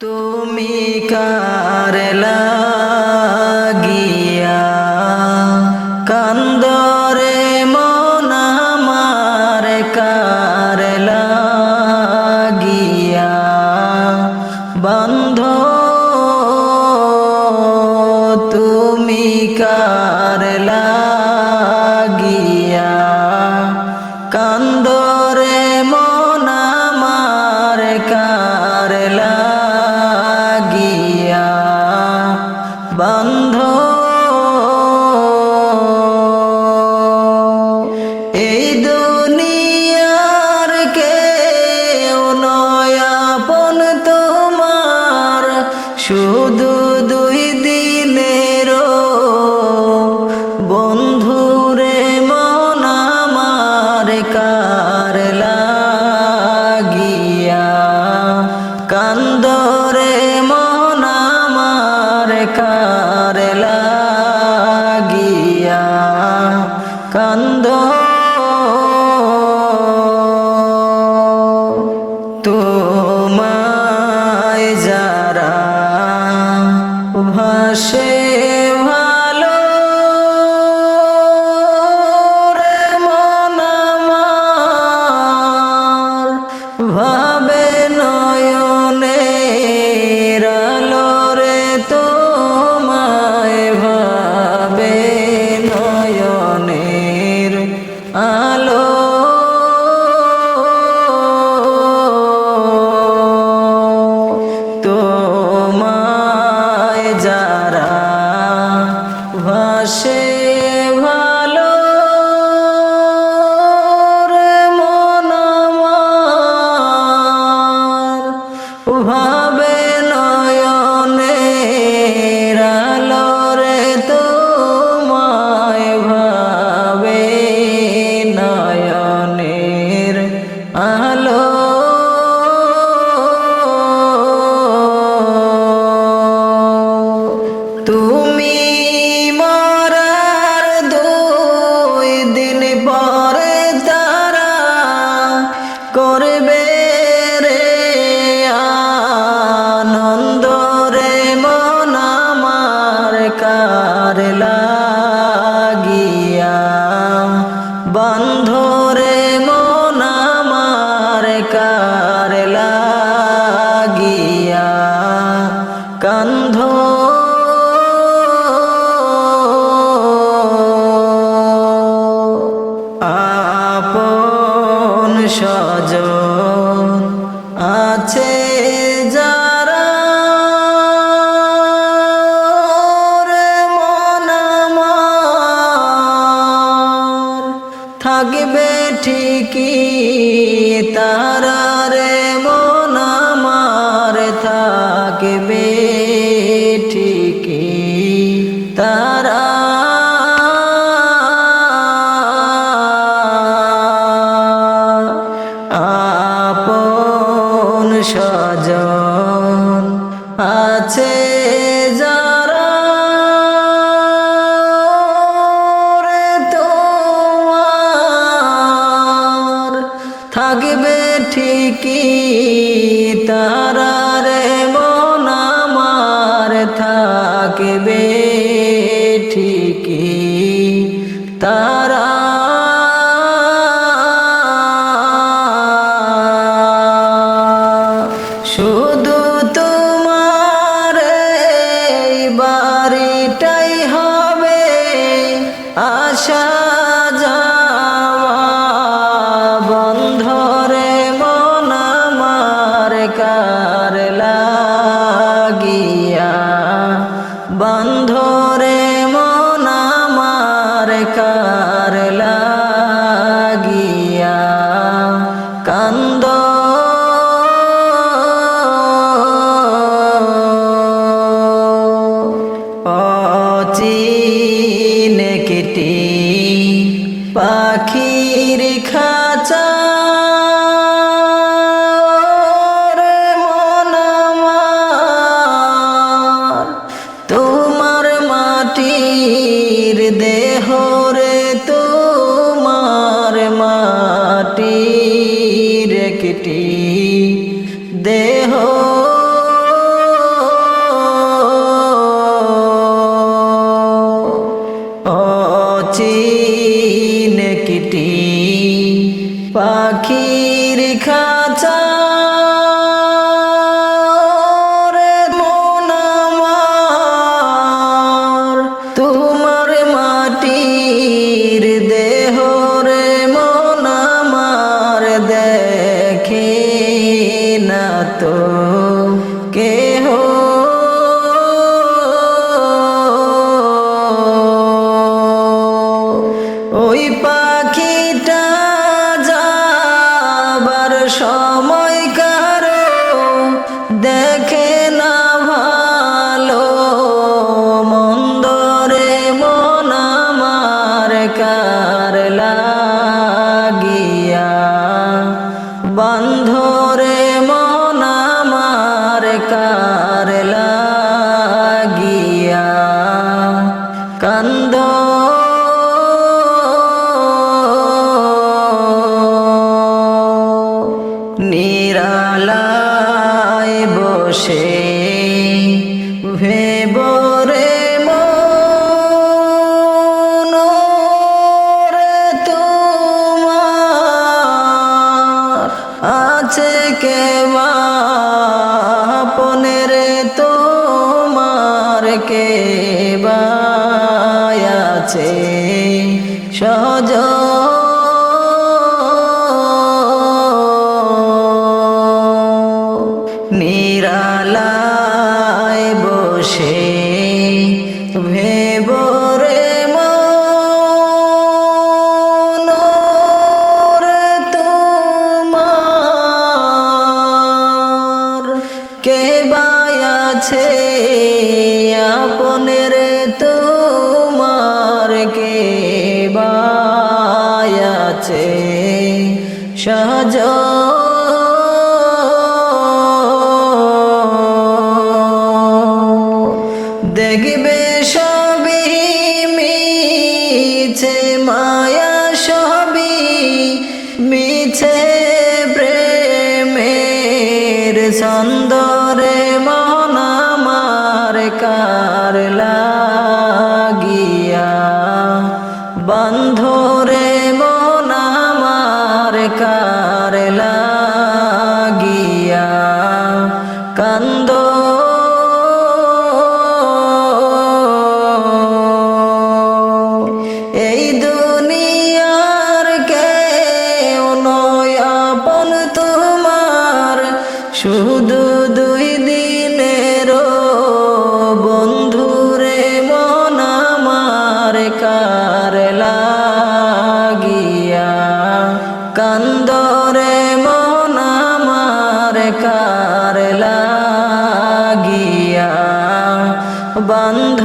তুমি Karla bằng ah. করবে আছে যারা রে থাকবে ঠিকই। আছে। বাড়িটাই হবে আশা পাখির খা একটি পাখির খাঁচা। তোমার মাটির দেহ রে মনামার দেখে না তো। ধরে মনামার কার লাগিয়া। কান্দ। নিরালায় বসে আছে সহজ সহজ দেখবে সবই মিছে মায়া সবি মিছে। বান্ধ